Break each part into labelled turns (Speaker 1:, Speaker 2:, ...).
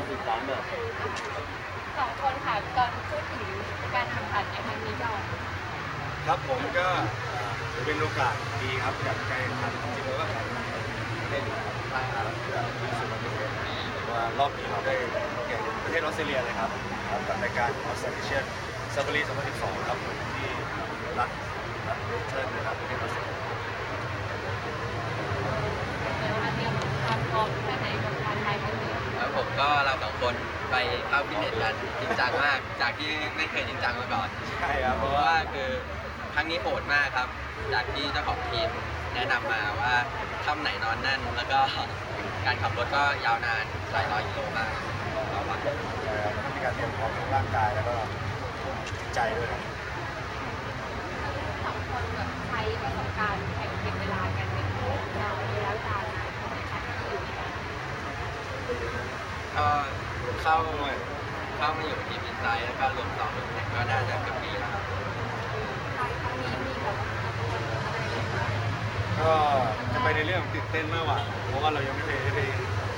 Speaker 1: าสื่อสารแบบสองคนค่ะก่อนพูดถึ
Speaker 2: งการทำผัดในครั้งนี้ก่
Speaker 1: อนครับผมก็เป็นโอกาสดีครับจากการแข่งขันจริงๆแล้วก็เป็นทางอาเซียนที่สุวรรณภูมิว่ารอบนี้เราได้แข่งประเทศออสเตรเลียเลยครับกับรายการออสเตรเลียซับเบอรี่2012ครับผมที่รักรักเชิญนะครับประเทศออสเตรเลีย
Speaker 2: เตรียมความพร้อมแค่ไหน คน
Speaker 3: ไปเข้าฟิตเนสกันจริงจังมาก จากที่ไม่เคยจริงจังมาก่อน
Speaker 1: ใช่ครับ
Speaker 3: เพราะว่าคือครั้งนี้โหดมากครับ จากที่เจ้าของทีมแนะนำมาว่าค่ำไหนนอนนั่น แล้วก็การขับรถก็ยาวนานหลายร้อยกิโลมากต่อวัน
Speaker 1: เอ่อมันต้องมีการเตรียมพร้อมทั้งร่างกายแล้วก็จิตใจด้วยครับ
Speaker 2: สองคนแบบใช้ประสบการณ์แข่งเก็บเวลากันเป็นยาวระยะเวลานานในการที่อยู่ด้วยกัน
Speaker 3: ก็ เข้าเข้ามาอยู่ทีมอินไซด์แล้วก็รวมสองรวมแข่งก็น่าจะเกือบปีแล้วครับ
Speaker 2: ไทยครั้งนี้มีแบบอะไรบ้าง
Speaker 1: ก็จะไปในเรื่องตื่นเต้นมากกว่าเพราะว่าเรายังไม่เคยได้ไป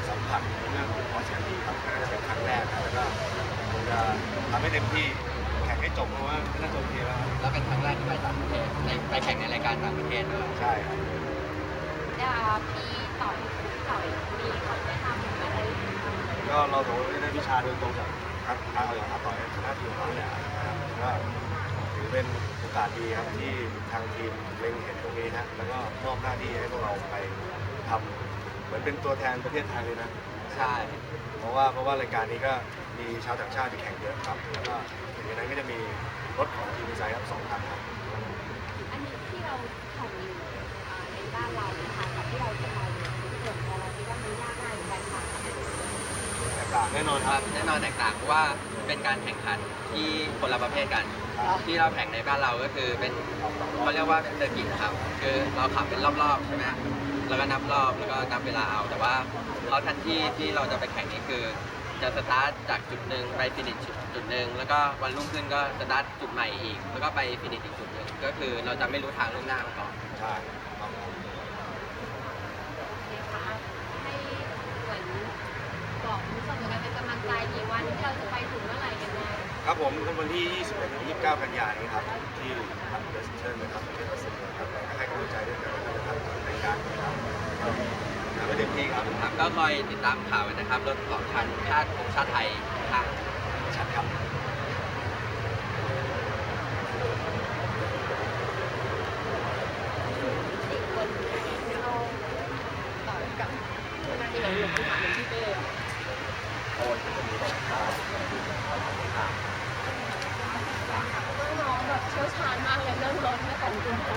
Speaker 1: สัมผัสในเรื่องของออสเตรเลียครับก็น่าจะเป็นครั้งแรกนะแล้วก็คงจะทำให้เต็มที่แข่งให้จบเพราะว่าน่าจะโอเคแล้วครับ
Speaker 3: แล้วเป็นครั้งแรกที่ไปต่างประเทศในไปแข่งในรายการต่างประเทศด้วย
Speaker 1: ใช่ครับ
Speaker 2: จะมีต่อยต่อยมีคำแนะนำอะไร
Speaker 1: ก็เราถือว่าได้วิชาโดยตรงจากอาอาอย่างอาต่อยคณะทีมของเราเนี่ยนะครับก็ถือเป็นโอกาสดีครับที่ทางทีมเล็งเห็นตรงนี้นะแล้วก็มอบหน้าที่ให้พวกเราไปทำเหมือนเป็นตัวแทนประเทศไทยเลยนะ
Speaker 3: ใช่
Speaker 1: เพราะว่าเพราะว่ารายการนี้ก็มีชาวต่างชาติที่แข่งเยอะครับ แล้วก็หนึ่งในนั้นก็จะมีรถของา
Speaker 2: งแน่
Speaker 1: นอน
Speaker 3: ค
Speaker 1: ค
Speaker 3: รั
Speaker 1: รั
Speaker 3: บบแน่นอนแตกต่างเพราะว่าเป็นการแข่งขันที่คนละประเภทกัน
Speaker 1: ครับ
Speaker 3: ที่เราแข่งในบ้านเราก็คือเป็นเขาเรียกว่าเป็นเซอร์กิตครับคือเราขับเป็นรอบๆใช่ไหมแล้วก็นับรอบแล้วก็นับเวลาเอาแต่ว่าเขาทันที่ที่เราจะไปแข่งนี้คือ จะสตาร์ทจากจุดหนึ่งไปฟินิชจุดหนึ่งแล้วก็วันรุ่งขึ้นก็สตาร์ทจุดใหม่อีก แล้วก็ไปฟินิชอีกจุดหนึ่งก็คือเราจะไม่รู้ทางล่วงหน้ามาก่อน
Speaker 1: ใช่ครับ
Speaker 2: นะคะให้เหมือนบอกคุณผู้ชมกันเป็นกำลังใจกี่วันที่เราจะไปถึงเมื่อไหร่กันแน่
Speaker 1: ครับผมวันที่ 21ถึง29 กันยายนนี้ครับที่ทางเดสเทิร์นนะครับประเทศออสเตรเลียครับให้กำลังใจด้วยกันนะครับในการนะครับทำให้เต็มที่ครับ
Speaker 3: ครับก็คอยติดตามข่าวนนะครับรถของชาติชาติของชาติไทยทาง
Speaker 1: ชัดครับ
Speaker 2: สี่คนเราต่อกับงานที่เราลงที่มาเป็นที่เป้
Speaker 1: โอ้ยจะมีแบบอ่า
Speaker 2: น้องๆแบบเชี่ยวชาญมากเลยเรื่องรถไม่ของจริงเลย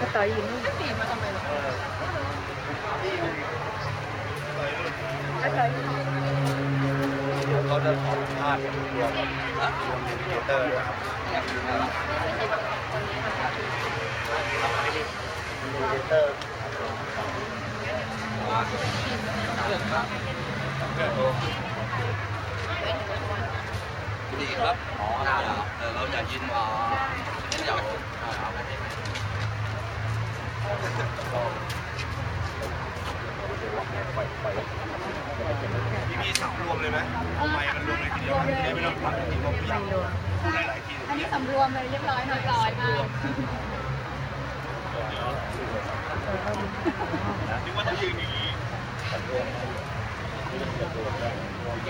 Speaker 4: ก็ต่อยยิน
Speaker 2: ตีมาทำไมล่ะ
Speaker 4: ก็ต่อยยิน
Speaker 1: เขาจะขอสัมภาษณ์รวมรวมครีเอเตอร์ด้วยครับครีเอเตอร์
Speaker 3: ดีครับ อ๋อได้เหรอเออเราอยากยินอ๋ออยากเอาเอาไปได้ไหม
Speaker 1: พี่มีสามรวมเลยไหมไมค์มันรวมเลยทีเดียวจะได้ไม่ต้องฟังจริงๆว่าพี่พูดได้หลายที
Speaker 2: อันนี้สำรวมเลยเรียบร้อยเรียบร้อยมาก
Speaker 1: นึกว่าจะยืนอย่างนี้
Speaker 3: โอเค